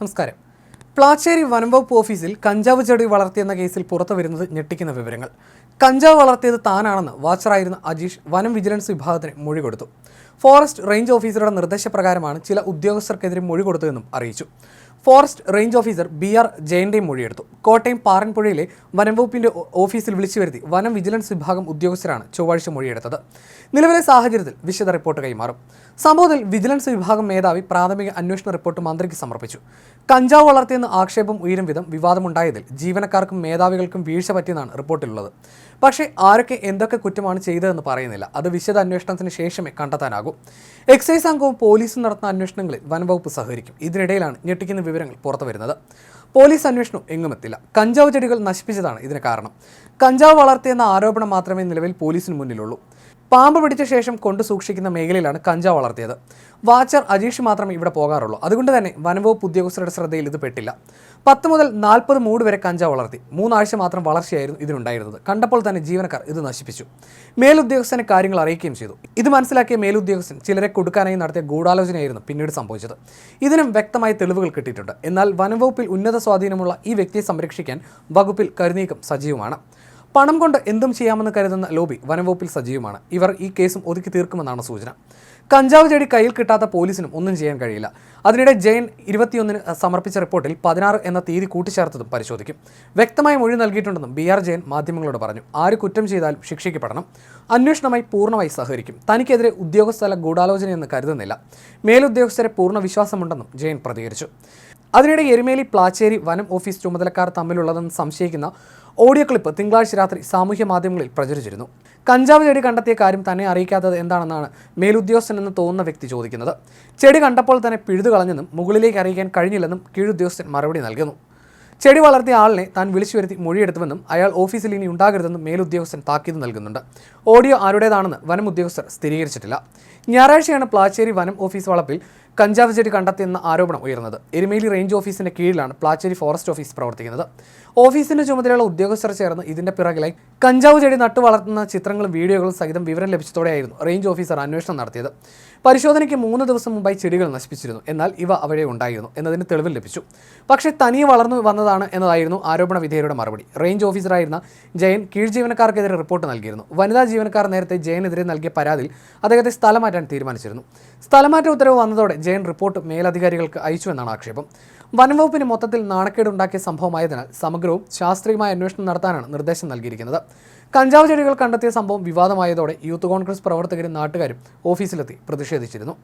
നമസ്കാരം. പ്ലാച്ചേരി വനംവകുപ്പ് ഓഫീസിൽ കഞ്ചാവ് ചെടി വളർത്തിയെന്ന കേസിൽ പുറത്തു വരുന്നത് ഞെട്ടിക്കുന്ന വിവരങ്ങൾ. കഞ്ചാവ് വളർത്തിയത് താനാണെന്ന് വാച്ചറായിരുന്ന അജീഷ് വനം വിജിലൻസ് വിഭാഗത്തിന് മൊഴി കൊടുത്തു. ഫോറസ്റ്റ് റേഞ്ച് ഓഫീസറുടെ നിർദ്ദേശപ്രകാരമാണ് ചില ഉദ്യോഗസ്ഥർക്കെതിരെ മൊഴി കൊടുത്തതെന്നും അറിയിച്ചു. Forest range officer B R ജയന്റെയും മൊഴിയെടുത്തു. കോട്ടയം പാറൻപുഴയിലെ വനംവകുപ്പിന്റെ ഓഫീസിൽ വിളിച്ചു വരുത്തി വനം വിജിലൻസ് വിഭാഗം ഉദ്യോഗസ്ഥരാണ് ചൊവ്വാഴ്ച മൊഴിയെടുത്തത്. നിലവിലെ സാഹചര്യത്തിൽ വിശദ റിപ്പോർട്ട് കൈമാറും. സംഭവത്തിൽ വിജിലൻസ് വിഭാഗം മേധാവി പ്രാഥമിക അന്വേഷണ റിപ്പോർട്ട് മന്ത്രിക്ക് സമർപ്പിച്ചു. കഞ്ചാവ് വളർത്തിയെന്ന് ആക്ഷേപം ഉയരും വിധം വിവാദമുണ്ടായതിൽ ജീവനക്കാർക്കും മേധാവികൾക്കും വീഴ്ച പറ്റിയെന്നാണ് റിപ്പോർട്ടിലുള്ളത്. പക്ഷേ ആരൊക്കെ എന്തൊക്കെ കുറ്റമാണ് ചെയ്തതെന്ന് പറയുന്നില്ല. അത് വിശദ അന്വേഷണത്തിന് ശേഷമേ കണ്ടെത്താനാകൂ. എക്സൈസ് സംഘവും പോലീസും നടത്തുന്ന അന്വേഷണങ്ങളിൽ വനംവകുപ്പ് സഹകരിക്കും. ഇതിനിടയിലാണ് ഞെട്ടിക്കുന്ന വിവരങ്ങൾ പുറത്തു വരുന്നത്. പോലീസ് അന്വേഷണം എങ്ങുമെത്തില്ല കഞ്ചാവ് ചെടികൾ നശിപ്പിച്ചതാണ് ഇതിന് കാരണം. കഞ്ചാവ് വളർത്തിയെന്ന ആരോപണം മാത്രമേ നിലവിൽ പോലീസിന് മുന്നിലുള്ളൂ. പാമ്പ് പിടിച്ച ശേഷം കൊണ്ട് സൂക്ഷിക്കുന്ന മേഖലയിലാണ് കഞ്ചാവ് വളർത്തിയത്. വാച്ചർ അജീഷ് മാത്രമേ ഇവിടെ പോകാറുള്ളൂ. അതുകൊണ്ട് തന്നെ വനംവകുപ്പ് ഉദ്യോഗസ്ഥരുടെ ശ്രദ്ധയിൽ ഇത് പെട്ടില്ല. പത്ത് മുതൽ നാൽപ്പത് മൂട് വരെ കഞ്ചാവ് വളർത്തി. മൂന്നാഴ്ച മാത്രം വളർച്ചയായിരുന്നു ഇതിനുണ്ടായിരുന്നത്. കണ്ടപ്പോൾ തന്നെ ജീവനക്കാർ ഇത് നശിപ്പിച്ചു. മേലുദ്യോഗസ്ഥനെ കാര്യങ്ങൾ അറിയിക്കുകയും ചെയ്തു. ഇത് മനസ്സിലാക്കിയ മേലുദ്യോഗസ്ഥൻ ചിലരെ കൊടുക്കാനായി നടത്തിയ ഗൂഢാലോചനയായിരുന്നു പിന്നീട് സംഭവിച്ചത്. ഇതിനും വ്യക്തമായ തെളിവുകൾ കിട്ടിയിട്ടുണ്ട്. എന്നാൽ വനംവകുപ്പിൽ ഉന്നത സ്വാധീനമുള്ള ഈ വ്യക്തിയെ സംരക്ഷിക്കാൻ വകുപ്പിൽ കരുനീക്കം സജീവമാണ്. പണം കൊണ്ട് എന്തും ചെയ്യാമെന്ന് കരുതുന്ന ലോബി വനംവകുപ്പിൽ സജീവമാണ്. ഇവർ ഈ കേസും ഒതുക്കി തീർക്കുമെന്നാണ് സൂചന. കഞ്ചാവ് ചെടി കയ്യിൽ കിട്ടാത്ത പോലീസിനും ഒന്നും ചെയ്യാൻ കഴിയില്ല. അതിനിടെ ജയൻ ഇരുപത്തിയൊന്നിന് സമർപ്പിച്ച റിപ്പോർട്ടിൽ പതിനാറ് എന്ന തീയതി കൂട്ടിച്ചേർത്തതും പരിശോധിക്കും. വ്യക്തമായ മൊഴി നൽകിയിട്ടുണ്ടെന്നും ബി ആർ ജയൻ മാധ്യമങ്ങളോട് പറഞ്ഞു. ആര് കുറ്റം ചെയ്താലും ശിക്ഷിക്കപ്പെടണം. അന്വേഷണമായി പൂർണമായി സഹകരിക്കും. തനിക്കെതിരെ ഉദ്യോഗസ്ഥല ഗൂഢാലോചനയെന്ന് കരുതുന്നില്ല. മേലുദ്യോഗസ്ഥരെ പൂർണ വിശ്വാസമുണ്ടെന്നും ജയൻ പ്രതികരിച്ചു. അതിനിടെ എരുമേലി പ്ലാച്ചേരി വനം ഓഫീസ് ചുമതലക്കാർ തമ്മിലുള്ളതെന്ന് സംശയിക്കുന്ന ഓഡിയോ ക്ലിപ്പ് തിങ്കളാഴ്ച രാത്രി സാമൂഹ്യ മാധ്യമങ്ങളിൽ പ്രചരിച്ചിരുന്നു. കഞ്ചാവ് ചെടി കണ്ടെത്തിയ കാര്യം തന്നെ അറിയിക്കാത്തത് എന്താണെന്നാണ് മേലുദ്യോഗസ്ഥൻ എന്ന് തോന്നുന്ന വ്യക്തി ചോദിക്കുന്നത്. ചെടി കണ്ടപ്പോൾ തന്നെ പിഴുതു കളഞ്ഞെന്നും മുകളിലേക്ക് അറിയിക്കാൻ കഴിഞ്ഞില്ലെന്നും കീഴുദ്യോഗസ്ഥൻ മറുപടി നൽകുന്നു. ചെടി വളർത്തിയ ആളിനെ താൻ വിളിച്ചു വരുത്തി മൊഴിയെടുത്തുവെന്നും അയാൾ ഓഫീസിൽ ഇനി ഉണ്ടാകരുതെന്നും മേലുദ്യോഗസ്ഥൻ താക്കീത് നൽകുന്നുണ്ട്. ഓഡിയോ ആരുടേതാണെന്ന് വനം ഉദ്യോഗസ്ഥർ സ്ഥിരീകരിച്ചിട്ടില്ല. ഞായറാഴ്ചയാണ് പ്ലാച്ചേരി വനം ഓഫീസ് വളപ്പിൽ കഞ്ചാവ് ചെടി കണ്ടെത്തിയെന്ന ആരോപണം ഉയർന്നത്. എരുമേലി റേഞ്ച് ഓഫീസിന്റെ കീഴിലാണ് പ്ലാച്ചേരി ഫോറസ്റ്റ് ഓഫീസ് പ്രവർത്തിക്കുന്നത്. ഓഫീസിന്റെ ചുമതലയുള്ള ഉദ്യോഗസ്ഥർ ചേർന്ന് ഇതിന്റെ പിറകിലെ കഞ്ചാവ് ചെടി നട്ടു വളർത്തുന്ന ചിത്രങ്ങളും വീഡിയോകളും സഹിതം വിവരം ലഭിച്ചതോടെയായിരുന്നു റേഞ്ച് ഓഫീസർ അന്വേഷണം നടത്തിയത്. പരിശോധനയ്ക്ക് മൂന്ന് ദിവസം മുമ്പായി ചെടികൾ നശിപ്പിച്ചിരുന്നു. എന്നാൽ ഇവ അവിടെ ഉണ്ടായിരുന്നു എന്നതിന് തെളിവ് ലഭിച്ചു. പക്ഷേ തനിയെ വളർന്നു വന്നതാണ് എന്നതായിരുന്നു ആരോപണ വിധേയരുടെ മറുപടി. റേഞ്ച് ഓഫീസറായിരുന്ന ജയൻ കീഴ് ജീവനക്കാർക്കെതിരെ റിപ്പോർട്ട് നൽകിയിരുന്നു. വനിതാ ജീവനക്കാർ നേരത്തെ ജയനെതിരെ നൽകിയ പരാതിയിൽ അദ്ദേഹത്തെ സ്ഥലം മാറ്റാൻ തീരുമാനിച്ചിരുന്നു. സ്ഥലമാറ്റ ഉത്തരവ് വന്നതോടെ ജയൻ റിപ്പോർട്ട് മേലധികാരികൾക്ക് അയച്ചു എന്നാണ് ആക്ഷേപം. വനംവകുപ്പിന് മൊത്തത്തിൽ നാണക്കേടുണ്ടാക്കിയ സംഭവമായതിനാൽ സമഗ്രവും ശാസ്ത്രീയമായ അന്വേഷണം നടത്താനാണ് നിർദ്ദേശം നൽകിയിരിക്കുന്നത്. കഞ്ചാവ് ചെടികൾ കണ്ടെത്തിയ സംഭവം വിവാദമായതോടെ യൂത്ത് കോൺഗ്രസ് പ്രവർത്തകരും നാട്ടുകാരും ഓഫീസിലെത്തി പ്രതിഷേധിച്ചിരുന്നു.